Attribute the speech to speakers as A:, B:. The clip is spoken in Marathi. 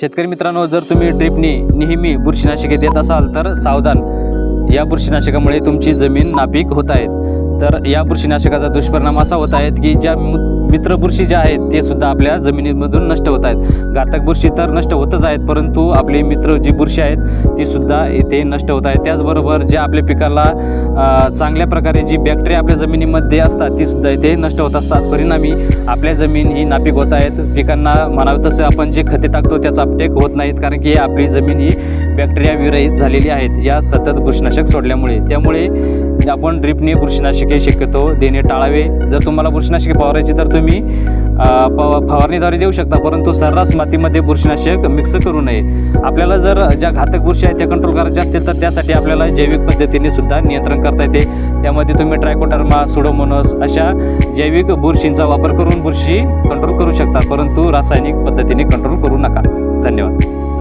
A: शेतकरी मित्रांनो जर तुम्ही ड्रिपनी नेहमी बुरशीनाशके देत असाल तर सावधान. या बुरशीनाशकामुळे तुमची जमीन नापीक होत आहेत. तर या बुरशीनाशकाचा दुष्परिणाम असा होत आहेत की ज्या मित्र बुरशी ज्या आहेत ते सुद्धा आपल्या जमिनीमधून नष्ट होत आहेत. घातक बुरशी तर नष्ट होतच आहेत परंतु आपले मित्र जी बुरशी आहेत ती सुद्धा इथे नष्ट होत आहेत. त्याचबरोबर जे आपल्या पिकाला चांगल्या प्रकारे जी बॅक्टेरिया आपल्या जमिनीमध्ये असतात ती सुद्धा इथे नष्ट होत असतात. परिणामी आपल्या जमीन ही नापीक होत आहेत. पिकांना म्हणावं तसं आपण जे खते टाकतो त्याचा अपटेक होत नाहीत कारण की आपली जमीन ही बॅक्टेरिया विरहित झालेली आहेत. या सतत बुरशीनाशक सोडल्यामुळे. त्यामुळे आपण ड्रिपने बुरशीनाशके शक्यतो देणे टाळावे. जर तुम्हाला बुरशीनाशके फवारायची तर तुम्ही फवारणीद्वारे देऊ शकता परंतु सर्रास मातीमध्ये बुरशीनाशक मिक्स करू नये. आपल्याला जर ज्या घातक बुरशी आहेत त्या कंट्रोल करायच्या असतील तर त्यासाठी आपल्याला जैविक पद्धतीने सुद्धा नियंत्रण करता येते. त्यामध्ये तुम्ही ट्रायकोटर्मा सुडोमोनस अशा जैविक बुरशींचा वापर करून बुरशी कंट्रोल करू शकता परंतु रासायनिक पद्धतीने कंट्रोल करू नका.